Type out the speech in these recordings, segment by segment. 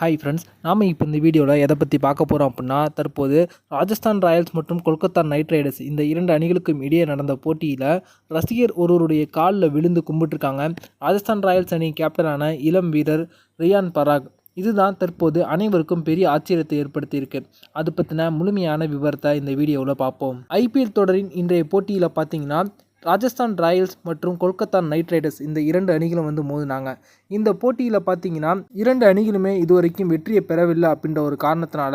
Hi friends நாம் இப்போ இந்த வீடியோவில் எதை பற்றி பார்க்க போகிறோம் அப்படின்னா தற்போது ராஜஸ்தான் ராயல்ஸ் மற்றும் கொல்கத்தா நைட் ரைடர்ஸ் இந்த இரண்டு அணிகளுக்கும் இடையே நடந்த போட்டியில் ரசிகர் ஒருவருடைய காலில் விழுந்து கும்பிட்டுருக்காங்க. ராஜஸ்தான் ராயல்ஸ் அணி கேப்டனான இளம் வீரர் ரியான் பராக். இதுதான் தற்போது அனைவருக்கும் பெரிய ஆச்சரியத்தை ஏற்படுத்தியிருக்கு. அது பற்றின முழுமையான விவரத்தை இந்த வீடியோவில் பார்ப்போம். ஐபிஎல் தொடரின் இன்றைய போட்டியில் பார்த்தீங்கன்னா ராஜஸ்தான் ராயல்ஸ் மற்றும் கொல்கத்தா நைட் ரைடர்ஸ் இந்த இரண்டு அணிகளும் வந்து மோதினாங்க. இந்த போட்டியில் பார்த்தீங்கன்னா இரண்டு அணிகளுமே இதுவரைக்கும் வெற்றியை பெறவில்லை அப்படின்ற ஒரு காரணத்தினால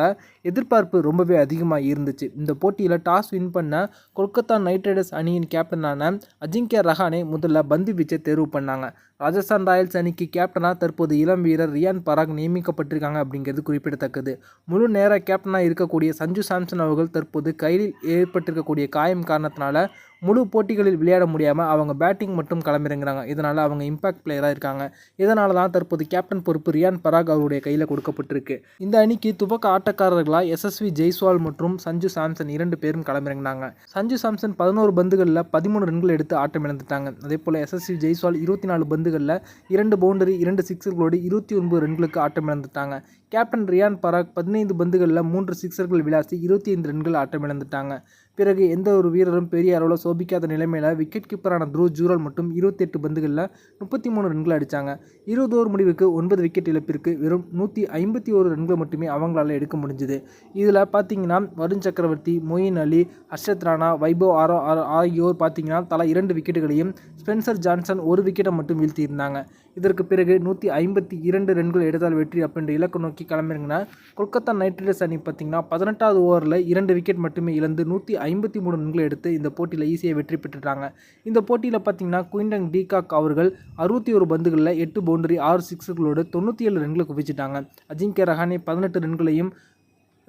எதிர்பார்ப்பு ரொம்பவே அதிகமாக இருந்துச்சு. இந்த போட்டியில் டாஸ் வின் பண்ண கொல்கத்தா நைட் ரைடர்ஸ் அணியின் கேப்டனான அஜிங்கியா ரஹானே முதல்ல பந்து வீச்சை தேர்வு பண்ணாங்க. ராஜஸ்தான் ராயல்ஸ் அணிக்கு கேப்டனாக தற்போது இளம் வீரர் ரியான் பராக் நியமிக்கப்பட்டிருக்காங்க அப்படிங்கிறது குறிப்பிடத்தக்கது. முழு நேர கேப்டனாக இருக்கக்கூடிய சஞ்சு சாம்சன் அவர்கள் தற்போது கையில் ஏற்பட்டிருக்கக்கூடிய காயம் காரணத்தினால முழு போட்டிகளில் விளையாட முடியாமல் அவங்க பேட்டிங் மட்டும் களமிறங்குறாங்க. இதனால் அவங்க இம்பாக்ட் பிளேயராக இருக்காங்க. இதனால தான் தற்போது கேப்டன் பொறுப்பு ரியான் பராக் அவருடைய கையில் கொடுக்கப்பட்டிருக்கு. இந்த அணிக்கு துவக்க ஆட்டக்காரர்களாக எஸ்எஸ்வி ஜெய்ஸ்வால் மற்றும் சஞ்சு சாம்சன் இரண்டு பேரும் களமிறங்கினாங்க. சஞ்சு சாம்சன் பதினோரு பந்துகளில் பதிமூணு ரன்கள் எடுத்து ஆட்டம் இழந்துட்டாங்க அதே போல் எஸ்எஸ்வி ஜெய்ஸ்வால் இருபத்தி நாலு பந்துகளில் இரண்டு பவுண்டரி இரண்டு சிக்ஸர்களோடு இருபத்தி ஒன்பது ரன்களுக்கு ஆட்டம் இழந்துட்டாங்க கேப்டன் ரியான் பராக் பதினைந்து பந்துகளில் மூன்று சிக்ஸர்கள் விளாசி இருபத்தி ஐந்து ரன்கள் ஆட்டம் இழந்துட்டாங்க பிறகு எந்த ஒரு வீரரும் பெரிய அளவில் சோபிக்காத நிலைமையில் விக்கெட் கீப்பரான த்ரூ ஜூரல் மட்டும் இருபத்தெட்டு பந்துகளில் முப்பத்தி மூணு ரன்கள் அடித்தாங்க இருபது ஓவர் முடிவுக்கு ஒன்பது விக்கெட் இழப்பிற்கு வெறும் நூற்றி ஐம்பத்தி ஒரு ரன்கள் மட்டுமே அவங்களால எடுக்க முடிஞ்சுது. இதில் பார்த்தீங்கன்னா வருண் சக்கரவர்த்தி மொயின் அலி ஹர்ஷத் ராணா வைபவ் ஆரோ ஆகியோர் பார்த்தீங்கன்னா தலா இரண்டு விக்கெட்டுகளையும் ஸ்பென்சர் ஜான்சன் ஒரு விக்கெட்டை மட்டும் வீழ்த்தியிருந்தாங்க. இதற்கு பிறகு நூற்றி ஐம்பத்தி இரண்டு ரன்கள் எடுத்தால் வெற்றி அப்படின்ற இலக்கு நோக்கி கிளம்பிருங்கன்னா கொல்கத்தா நைட் ரைடர்ஸ் அணி பார்த்தீங்கன்னா பதினெட்டாவது ஓவரில் இரண்டு விக்கெட் மட்டுமே இழந்து நூற்றி ஐம்பத்தி மூணு ரன்களை எடுத்து இந்த போட்டியில் ஈஸியாக வெற்றி பெற்றுட்டாங்க. இந்த போட்டியில் பார்த்தீங்கன்னா குயின்டங் டீகாக் அவர்கள் அறுபத்தி ஒரு பந்துகளில் எட்டு பவுண்டரி ஆறு சிக்ஸுகளோடு தொண்ணூற்றி ஏழு ரன்களை குவிச்சிட்டாங்க. அஜிங்கே ரஹானே பதினெட்டு ரன்களையும்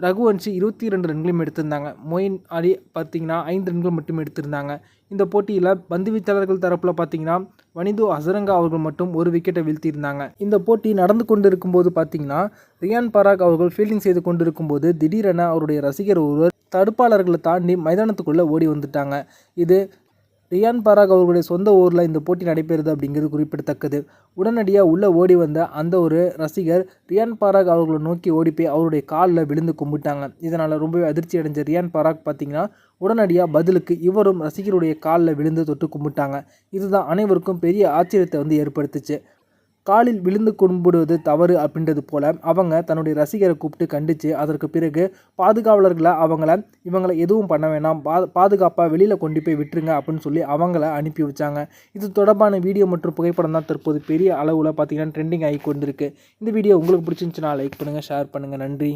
ரகுவன்ஷி இருபத்தி ரெண்டு ரன்களையும் எடுத்திருந்தாங்க. மொயின் அலி பார்த்தீங்கன்னா ஐந்து ரன்கள் மட்டும் எடுத்திருந்தாங்க. இந்த போட்டியில் பந்து வீச்சாளர்கள் தரப்பில் பார்த்தீங்கன்னா வனிது அசரங்கா அவர்கள் மட்டும் ஒரு விக்கெட்டை வீழ்த்தியிருந்தாங்க. இந்த போட்டி நடந்து கொண்டு இருக்கும்போது பார்த்தீங்கன்னா ரியான் பராக் அவர்கள் ஃபீல்டிங் செய்து கொண்டிருக்கும் போது திடீரென அவருடைய ரசிகர் ஒருவர் தடுப்பாளர்களை தாண்டி மைதானத்துக்குள்ளே ஓடி வந்துட்டாங்க. இது ரியான் பராக் அவர்களுடைய சொந்த ஊரில் இந்த போட்டி நடைபெறுது அப்படிங்கிறது குறிப்பிடத்தக்கது. உடனடியாக உள்ளே ஓடி வந்த அந்த ஒரு ரசிகர் ரியான் பராக் அவர்களை நோக்கி ஓடி போய் அவருடைய காலில் விழுந்து கும்பிட்டாங்க. இதனால் ரொம்பவே அதிர்ச்சி அடைஞ்ச ரியான் பராக் பார்த்திங்கன்னா உடனடியாக பதிலுக்கு இவரும் ரசிகருடைய காலில் விழுந்து தொட்டு கும்பிட்டாங்க. இதுதான் அனைவருக்கும் பெரிய ஆச்சரியத்தை வந்து ஏற்படுத்துச்சு. காலில் விழுந்து கும்பிடுவது தவறு அப்படின்றது போல் அவங்க தன்னுடைய ரசிகரை கூப்பிட்டு கண்டித்து அதற்கு பிறகு பாதுகாவலர்களை அவங்கள இவங்களை எதுவும் பண்ண வேணாம் பா பாதுகாப்பாக வெளியில் கொண்டு போய் விட்டுருங்க அப்படின்னு சொல்லி அவங்கள அனுப்பி வச்சாங்க. இது தொடர்பான வீடியோ மற்றும் புகைப்படம் தான் தற்போது பெரிய அளவில் பார்த்திங்கன்னா ட்ரெண்டிங் ஆகி கொண்டிருக்கு. இந்த வீடியோ உங்களுக்கு பிடிச்சிருந்துச்சுன்னா லைக் பண்ணுங்கள் ஷேர் பண்ணுங்கள் நன்றி.